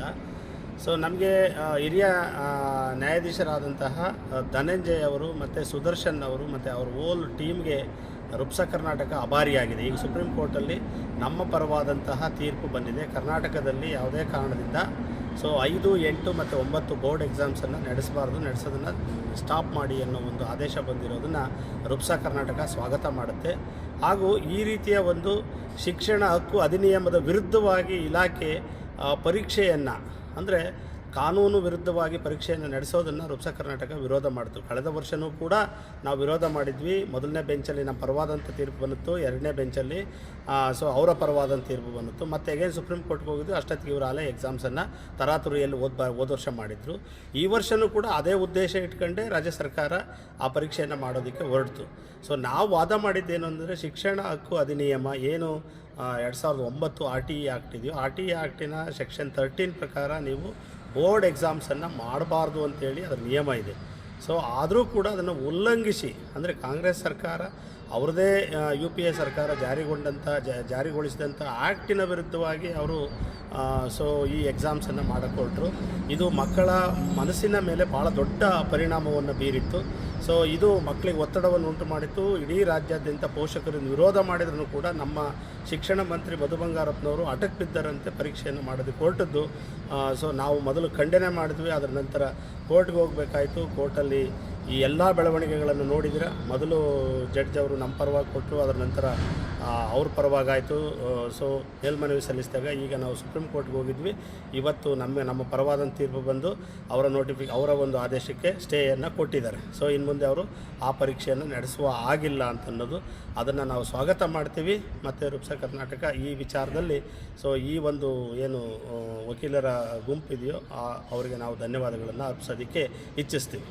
ಕಾರಣದಿಂದ ಸೊ ನಮಗೆ ಹಿರಿಯ ನ್ಯಾಯಾಧೀಶರಾದಂತಹ ಧನಂಜಯ್ ಅವರು ಮತ್ತು ಸುದರ್ಶನ್ ಅವರು ಮತ್ತು ಅವ್ರ ಓಲ್ ಟೀಮ್ಗೆ ರುಪ್ಸ ಕರ್ನಾಟಕ ಅಭಾರಿಯಾಗಿದೆ. ಈಗ ಸುಪ್ರೀಂ ಕೋರ್ಟಲ್ಲಿ ನಮ್ಮ ಪರವಾದಂತಹ ತೀರ್ಪು ಬಂದಿದೆ. ಕರ್ನಾಟಕದಲ್ಲಿ ಯಾವುದೇ ಕಾರಣದಿಂದ, ಸೊ, ಐದು, ಎಂಟು ಮತ್ತು ಒಂಬತ್ತು ಬೋರ್ಡ್ ಎಕ್ಸಾಮ್ಸನ್ನು ನಡೆಸಬಾರ್ದು, ನಡೆಸೋದನ್ನು ಸ್ಟಾಪ್ ಮಾಡಿ ಅನ್ನೋ ಒಂದು ಆದೇಶ ಬಂದಿರೋದನ್ನು ರುಪ್ಸ ಕರ್ನಾಟಕ ಸ್ವಾಗತ ಮಾಡುತ್ತೆ. ಹಾಗೂ ಈ ರೀತಿಯ ಒಂದು ಶಿಕ್ಷಣ ಹಕ್ಕು ಅಧಿನಿಯಮದ ವಿರುದ್ಧವಾಗಿ ಇಲಾಖೆ ಪರೀಕ್ಷೆಯನ್ನು. ಅಂದರೆ ಕಾನೂನು ವಿರುದ್ಧವಾಗಿ ಪರೀಕ್ಷೆಯನ್ನು ನಡೆಸೋದನ್ನು ರುಪ್ಸ ಕರ್ನಾಟಕ ವಿರೋಧ ಮಾಡಿತು. ಕಳೆದ ವರ್ಷವೂ ಕೂಡ ನಾವು ವಿರೋಧ ಮಾಡಿದ್ವಿ. ಮೊದಲನೇ ಬೆಂಚಲ್ಲಿ ನಮ್ಮ ಪರವಾದಂಥ ತೀರ್ಪು ಬಂದಿತ್ತು. ಎರಡನೇ ಬೆಂಚಲ್ಲಿ ಸೊ ಅವರ ಪರವಾದಂಥ ತೀರ್ಪು ಬಂದಿತ್ತು. ಮತ್ತು ಅಗೇನ್ ಸುಪ್ರೀಂ ಕೋರ್ಟ್ಗೆ ಹೋಗಿದ್ದು ಅಷ್ಟೊತ್ತಿಗೆ ಇವರು ಅಲ್ಲೇ ಎಕ್ಸಾಮ್ಸನ್ನು ತರಾತುರಿಯಲ್ಲಿ ಓದ್ ಹೋದ ವರ್ಷ ಮಾಡಿದರು. ಈ ವರ್ಷವೂ ಕೂಡ ಅದೇ ಉದ್ದೇಶ ಇಟ್ಕೊಂಡೇ ರಾಜ್ಯ ಸರ್ಕಾರ ಆ ಪರೀಕ್ಷೆಯನ್ನು ಮಾಡೋದಕ್ಕೆ ಹೊರಡ್ತು. ಸೊ ನಾವು ವಾದ ಮಾಡಿದ್ದೇನು ಅಂದರೆ ಶಿಕ್ಷಣ ಹಕ್ಕು ಅಧಿನಿಯಮ ಏನು ಎರಡು ಸಾವಿರದ ಒಂಬತ್ತು ಆರ್ ಟಿ ಇ ಆ್ಯಕ್ಟ್ ಇದೆಯೋ, ಆರ್ ಟಿ ಇ ಆ್ಯಕ್ಟಿನ ಸೆಕ್ಷನ್ ತರ್ಟೀನ್ ಪ್ರಕಾರ ನೀವು ಬೋರ್ಡ್ ಎಕ್ಸಾಮ್ಸನ್ನು ಮಾಡಬಾರ್ದು ಅಂತೇಳಿ ಅದರ ನಿಯಮ ಇದೆ. ಸೊ ಆದರೂ ಕೂಡ ಅದನ್ನು ಉಲ್ಲಂಘಿಸಿ, ಅಂದರೆ ಕಾಂಗ್ರೆಸ್ ಸರ್ಕಾರ ಅವ್ರದ್ದೇ ಯು ಪಿ ಎ ಸರ್ಕಾರ ಜಾರಿಗೊಂಡಂಥ ಜಾರಿಗೊಳಿಸಿದಂಥ ಆ್ಯಕ್ಟಿನ ವಿರುದ್ಧವಾಗಿ ಅವರು ಸೊ ಈ ಎಕ್ಸಾಮ್ಸನ್ನು ಮಾಡಿಕೊಟ್ರು. ಇದು ಮಕ್ಕಳ ಮನಸ್ಸಿನ ಮೇಲೆ ಭಾಳ ದೊಡ್ಡ ಪರಿಣಾಮವನ್ನು ಬೀರಿತ್ತು. ಸೊ ಇದು ಮಕ್ಕಳಿಗೆ ಒತ್ತಡವನ್ನು ಉಂಟು ಮಾಡಿತ್ತು. ಇಡೀ ರಾಜ್ಯಾದ್ಯಂತ ಪೋಷಕರು ವಿರೋಧ ಮಾಡಿದ್ರು ಕೂಡ ನಮ್ಮ ಶಿಕ್ಷಣ ಮಂತ್ರಿ ಮಧು ಬಂಗಾರಪ್ಪನವರು ಅಟಕ್ ಬಿದ್ದರಂತೆ ಪರೀಕ್ಷೆಯನ್ನು ಮಾಡಿದ್ವಿ ಕೋರ್ಟದ್ದು ಸೊ ನಾವು ಮೊದಲು ಖಂಡನೆ ಮಾಡಿದ್ವಿ. ಅದರ ನಂತರ ಕೋರ್ಟ್ಗೆ ಹೋಗಬೇಕಾಯಿತು. ಕೋರ್ಟಲ್ಲಿ ಈ ಎಲ್ಲ ಬೆಳವಣಿಗೆಗಳನ್ನು ನೋಡಿದರೆ ಮೊದಲು ಜಡ್ಜ್ ಅವರು ನಮ್ಮ ಪರವಾಗಿ ಕೊಟ್ಟರು ಅದರ ನಂತರ ಅವ್ರ ಪರವಾಗಾಯಿತು. ಸೊ ಮೇಲ್ಮನವಿ ಸಲ್ಲಿಸಿದಾಗ ಈಗ ನಾವು ಸುಪ್ರೀಂ ಕೋರ್ಟ್ಗೆ ಹೋಗಿದ್ವಿ. ಇವತ್ತು ನಮ್ಮ ನಮ್ಮ ಪರವಾದಂಥ ತೀರ್ಪು ಬಂದು ಅವರ ನೋಟಿಫಿ ಅವರ ಒಂದು ಆದೇಶಕ್ಕೆ ಸ್ಟೇಯನ್ನು ಕೊಟ್ಟಿದ್ದಾರೆ. ಸೊ ಇನ್ನು ಮುಂದೆ ಅವರು ಆ ಪರೀಕ್ಷೆಯನ್ನು ನಡೆಸುವ ಆಗಿಲ್ಲ ಅಂತ ಅನ್ನೋದು ಅದನ್ನು ನಾವು ಸ್ವಾಗತ ಮಾಡ್ತೀವಿ. ಮತ್ತು ರುಪ್ಸ ಕರ್ನಾಟಕ ಈ ವಿಚಾರದಲ್ಲಿ ಸೊ ಈ ಒಂದು ಏನು ವಕೀಲರ ಗುಂಪಿದೆಯೋ ಅವರಿಗೆ ನಾವು ಧನ್ಯವಾದಗಳನ್ನು ಅರ್ಪಿಸೋದಕ್ಕೆ ಇಚ್ಛಿಸ್ತೀವಿ.